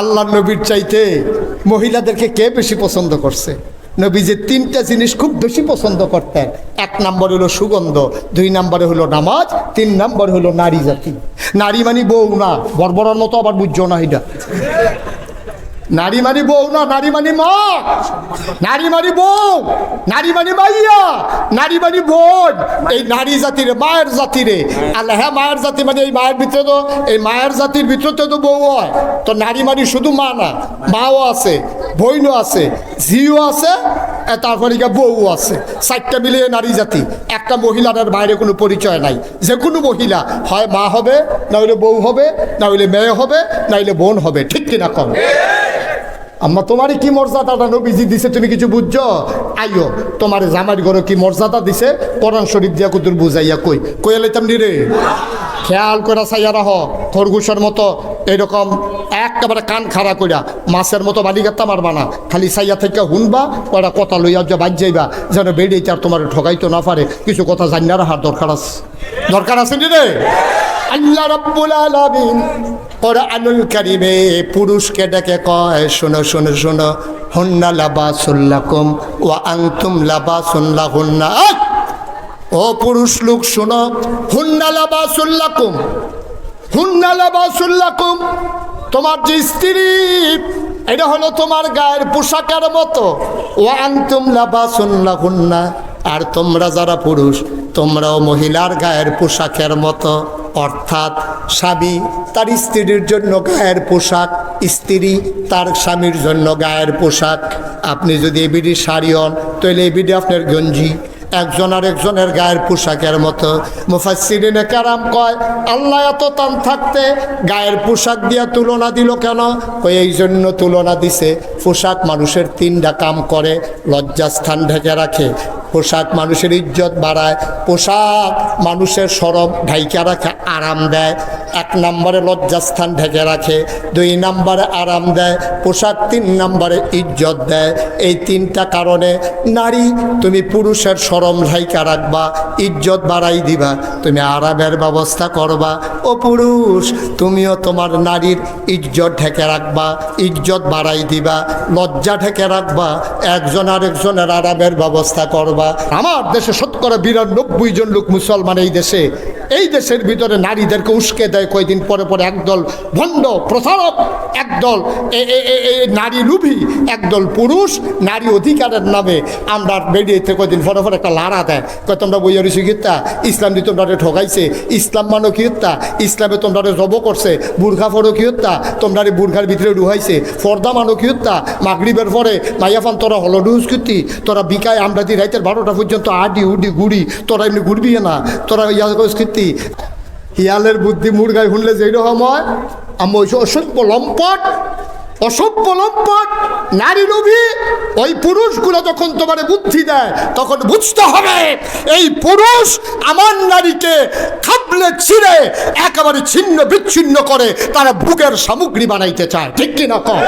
আল্লাহ নবীর চাইতে মহিলাদেরকে কে বেশি পছন্দ করছে? নবী যে তিনটা জিনিস খুব বেশি পছন্দ করতেন। এক নম্বর হলো সুগন্ধ, দুই নম্বরে হলো নামাজ, তিন নম্বর হলো নারী জাতি। নারী মানে বউ না বর্বরার মতো আবার বুঝছ না এটা। নারী মানি বউ না, নারী মানি মা। নারী মানি বউ, নারী মানি মাইয়া, নারী মানি বোন। এই নারী জাতির মায়ের জাতিরে। আল্লাহ হ্যাঁ মায়ের জাতি মানে এই মায়ের ভিতরে তো, এই মায়ের জাতির ভিতরে তো বউ হয়। তো নারী মানি শুধু মা না, মাও আছে বইনও আছে, ঝিও আছে তারপরে গিয়ে বউ আছে। চারটা মিলিয়ে নারী জাতি। একটা মহিলার বাইরে কোনো পরিচয় নাই। যে কোনো মহিলা। হয় মা হবে, না হইলে বউ হবে, না হইলে মেয়ে হবে, না হইলে বোন হবে। ঠিক কিনা কম? আম্মা, তোমারই কি মর্যাদাটা নবীজি দিছে, তুমি কিছু বুঝছ? আইও তোমার জামাই ঘরে কি মর্যাদা দিছে? কোরআন শরীফ দিয়া কুতুর বুঝাইয়া কই। কই এলাইতাম নি রে? খেয়াল করে চাইয়া রাহ খরগোশের মতো এরকম একেবারে কান খাড়া কইরা মাছের মতো বালিগাত্তা মারবা না। খালি চাইয়া থেকে হুনবা কয়টা কথা লইয়া যে বাজ যাইবা, যেন বেড়ে আর তোমার ঠকাইতো না পারে। কিছু কথা জানিয়া রাখার দরকার আছে দরকার আছে নি রে? আল্লাহ রাব্বুল আলামিন কোরআনুল কারিমে পুরুষকে ডেকে কয়, শোনো শোনো শোনো, হুন্না লাবাসুল্লাকুম ওয়া আনতুম লাবাসুল্লাহুন্না ও পুরুষ লোক, শোনো, হুন্না লাবাসুল্লাকুম হুন্না লাবাসুল্লাকুম তোমার যে স্ত্রী, এটা হলো তোমার গায়ের পোশাকের মতো। ও আনতুম লাবাসুল্লাহুন্না আর তোমরা যারা পুরুষ তোমরাও মহিলার গায়ের পোশাকের মতো। অর্থাৎ স্বামী তার স্ত্রীর জন্য গায়ের পোশাক, স্ত্রী তার স্বামীর জন্য গায়ের পোশাক। আপনি যদি এবিডি শাড়ি হন, তাহলে এবিডি আপনার গঞ্জি। একজন আর একজনের গায়ের পোশাকের মতো। মুফাসিরিনে কারাম কয়, আল্লাহ এত টান থাকতে গায়ের পোশাক দিয়া তুলনা দিল কেন? এই জন্য তুলনা দিছে। পোশাক মানুষের তিনটা কাম করে, লজ্জাস্থান ঢেকে রাখে। পোশাক মানুষের ইজ্জত বাড়ায়, পোশাক মানুষের সরব ঢাইকা রাখে, আরাম দেয়। এক নম্বরে লজ্জাস্থান ঢেকে রাখে, দুই নম্বরে আরাম দেয়, পোশাক তিন নম্বরে ইজ্জত দেয়। এই তিনটা কারণে নারী, তুমি পুরুষের সরম ঢাইকা রাখবা, ইজ্জত বাড়াই দিবা, তুমি আরামের ব্যবস্থা করবা। ও পুরুষ, তুমিও তোমার নারীর ইজ্জত ঢেকে রাখবা, ইজ্জত বাড়াই দিবা, লজ্জা ঢেকে রাখবা একজন আরেকজনের আরামের ব্যবস্থা করবা। আমার দেশে শতকরা বিরানব্বই জন লোক মুসলমান এই দেশে। এই দেশের ভিতরে নারীদেরকে উস্কে দেয় কয়দিন পরে পরে একদল ভণ্ড প্রসারক একদল নারী লুভি একদল পুরুষ, নারী অধিকারের নামে আমরা বেরিয়েতে কয়দিন পরে পরে একটা লাড়া দেয়। কয়, তোমরা বইয়ারি শিখিতা ইসলাম দিয়ে তোমরা ঠকাইছে ইসলাম মানো কি হত্যা ইসলামে তোমরা জব করছে। বুর্খা কি হত্যা তোমরা বুর্খার ভিতরে ডুহাইছে ফর্দা মানো কি হত্যা মাগরিবের পরে মাইয়াফান, তোরা হলো ডুস কীর্তি তোরা বিকায় আমরা দি রাইতের বারোটা পর্যন্ত আডি উডি গুড়ি, তোরা এমনি ঘুরবি না। তোরা ইয়া কীর্তি হিয়ালের বুদ্ধি মুরগায় শুনলে যেই রকম হয়। আমি ওই অসভ্য লম্পট অসভ্য লম্পট, নারী লোভী, ওই পুরুষগুলো যখন তোমার বুদ্ধি দেয়, তখন বুঝতে হবে, এই পুরুষ আমার নারীকে খাবলে ছিঁড়ে, একেবারে ছিন্ন বিচ্ছিন্ন করে তারা বুকের সামগ্রী বানাইতে চায়। ঠিক কিনা কম